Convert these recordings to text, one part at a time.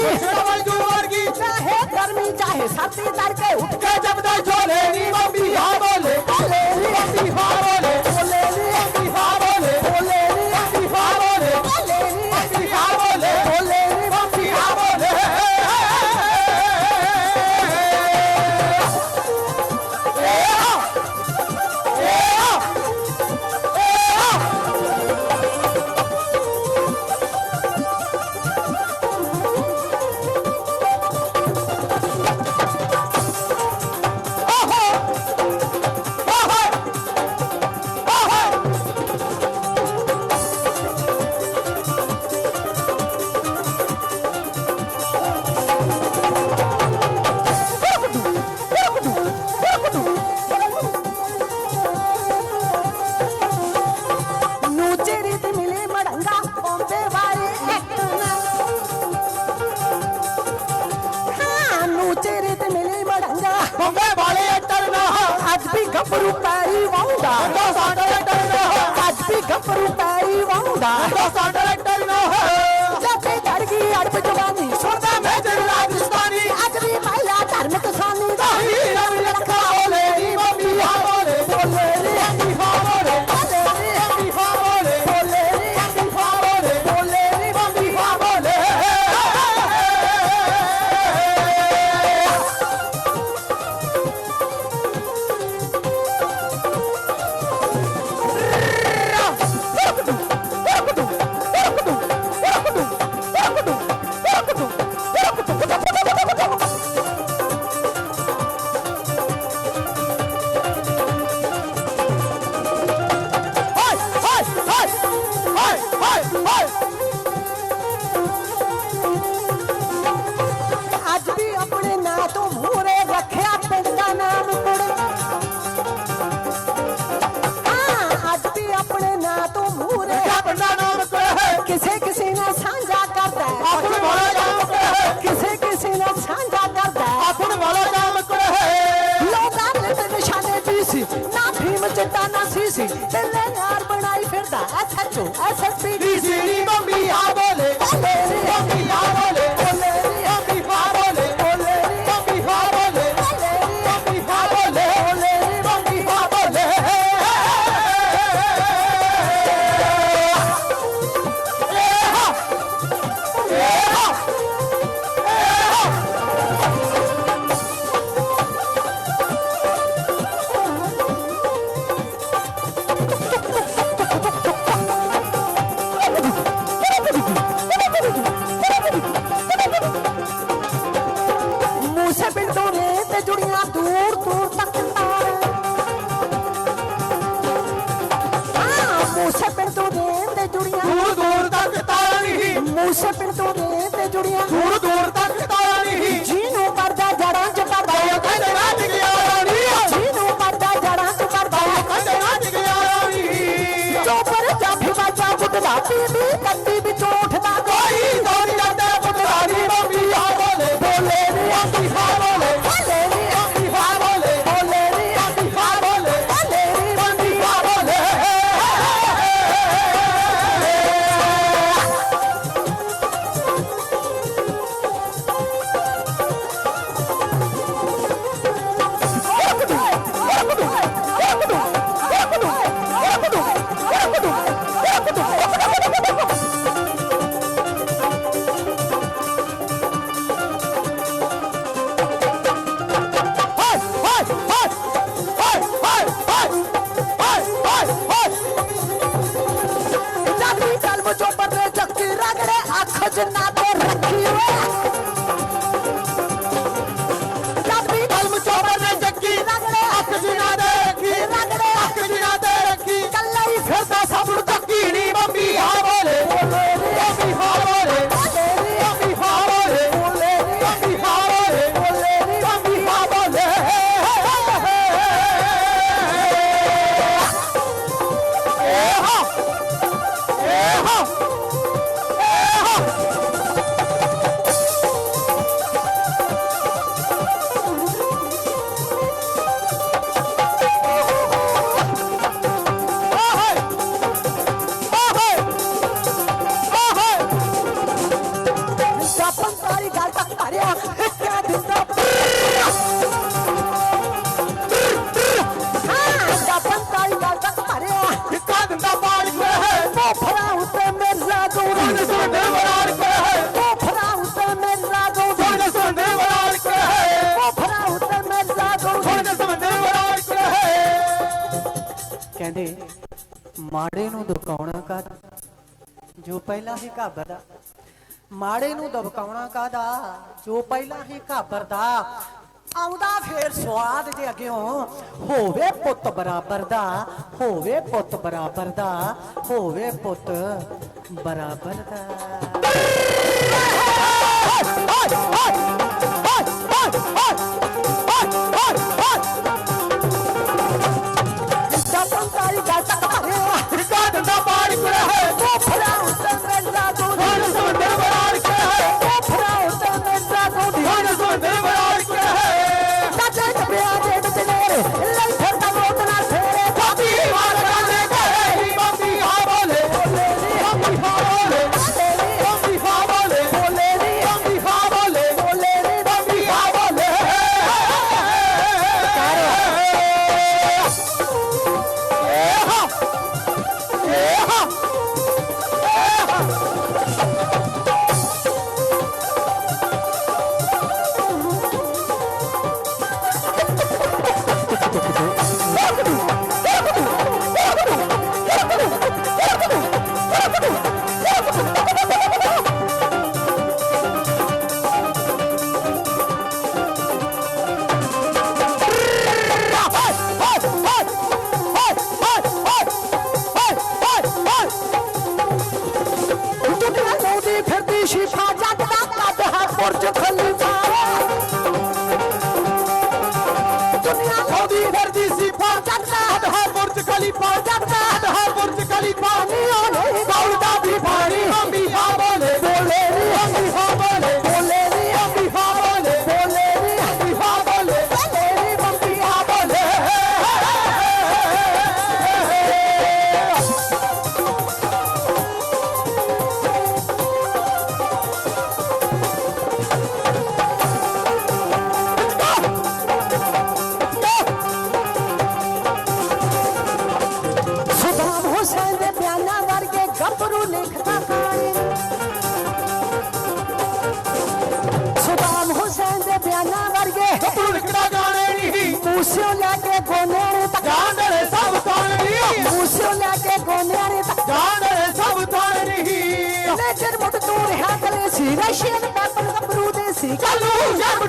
ਵਰਗੀ ਚਾਹੇ ਗਰਮੀ ਚਾਹੇ ਸਰਦੀ ਤੜਕੇ ਉੱਠ ਕੇ ਜਪਦਾ ਝੋਲੇ ਨੀ ਮੰਮੀ वाऊंगा बम्बे वाले डरना आज भी गफरू पैरी वाऊंगा दो सांडले डरना आज भी गफरू पैरी वाऊंगा दो सांडले Hey, hey. Satu, asal pilih ਤੇ ਜੁੜੀਆਂ ਦੂਰ ਦੂਰ ਤੱਕ ਤਾਰਾਂ ਮੂਸੇ ਪਿੰਡ ਤੋਂ ਰੇਮ ਤੇ ਜੁੜੀਆਂ ਦੂਰ ਦੂਰ ਤੱਕ ਤਾਰਾਂ ਨਹੀਂ। ਮੂਸੇ ਪਿੰਡ ਤੋਂ ਰੇਮ ਤੇ ਜੁੜੀਆਂ ਦੂਰ ਦੂਰ ਤੱਕ ਤਾਰਾਂ ਨਹੀਂ। ਜਿਹਨੂੰ ਕਰਦਾ ਜੜਾਂ ਚ ਪਰਦਾ ਕਹਿੰਦੇ ਵੱਜ ਗਿਆ ਰਾਣੀ। ਜਿਹਨੂੰ ਕਰਦਾ ਜੜਾਂ ਚ ਪਰਦਾ ਕਹਿੰਦੇ ਵੱਜ ਗਿਆ ਰਾਣੀ। ਚੋਪਰ ਜੱਫ ਵਾਜਾ ਗੁੱਡਲਾ ਪੀਂਦੀ ਕੱਤੀ ਵਿੱਚ खजना तो रखियो ਮਾੜੇ ਨੂੰ ਦਬਕਾਉਣਾ ਕਾ ਜੋ ਪਹਿਲਾਂ ਹੀ ਘਾਬਰਦਾ, ਮਾੜੇ ਨੂੰ ਦਬਕਾਉਣਾ ਕਾਦਾ ਜੋ ਪਹਿਲਾਂ ਹੀ ਘਾਬਰਦਾ, ਆਉਂਦਾ ਫੇਰ ਸਵਾਦ ਜੇ ਅੱਗਿਓਂ। ਹੋਵੇ ਪੁੱਤ ਬਰਾਬਰ ਦਾ, ਹੋਵੇ ਪੁੱਤ ਬਰਾਬਰ ਦਾ, ਹੋਵੇ ਪੁੱਤ ਬਰਾਬਰ ਦਾ। ਜਪਨ হাজার টাকা দেহা পর্যটন ਮੂਸਿਓ ਲੈ ਕੇ ਗੋਨਿਆਂ ਤੱਕ ਜਾਣਦੇ ਸਭ ਤਾਣ ਨਹੀਂ। ਮੂਸਿਓ ਲੈ ਕੇ ਗੋਨਿਆਂ ਤੱਕ ਜਾਣਦੇ ਸਭ ਤਾਣ ਨਹੀਂ। ਲੇਕਿਨ ਮੁੱਢ ਤੋਂ ਰਿਹਾ ਕਲੇ ਸੀ ਰਸ਼ੀਅਨ ਪੈਪਰ ਗੱਭਰੂ ਦੇ ਸੀ। ਚੱਲੂ ਜਬ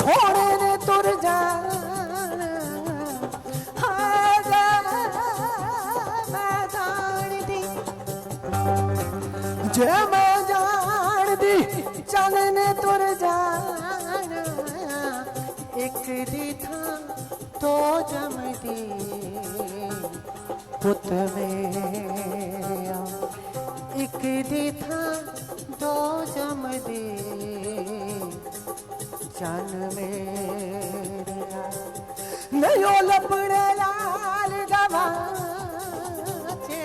ਸੋਹਣੇ ਨੇ ਤੁਰ ਜਾਣਾ ਜਾਣਦੀ ਜੇ ਮੈਂ ਜਾਣਦੀ ਚੱਲ ਤੁਰ ਜਾਣਾ। ਇੱਕ ਦੀ ਥਾਂ ਦੋ ਜਮਦੀ। ਪੁੱਤ ਮੇਰਾ, ਇੱਕ ਦੀ ਥਾਂ ਦੋ ਜਮਦੀ। ਚੰਨ ਮੇਰਾ। ਨਹੀਂ ਉਹ ਲਾਲ ਗਵਾਚੇ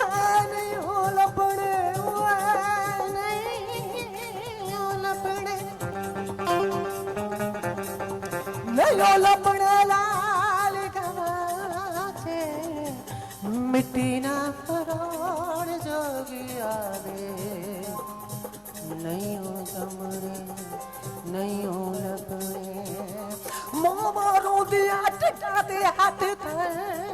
ਹਾਂ ਨਹੀਂ ਉਹ ਲੱਭਣੇ ਓਏ ਨਹੀਂ ਉਹ ਲੱਭਣੇ ਨਹੀਂ ਉਹ ਲੱਭਣੇ ਲਾਲ ਗਵਾਚੇ ਮਿੱਟੀ ਨਾ ਫਰੋੜ ਜੋਗੀ ਆਵੇ। ਨਹੀਂ ਉਹ ਜਮਰੇ ਨਹੀਂ ਉਹ ਲੱਭਣੇ ਮਾਂ ਮਾਰੂ ਦੀਆਂ ਟਿੱਕਾਂ ਤੇ ਹੱਥ ਤੇ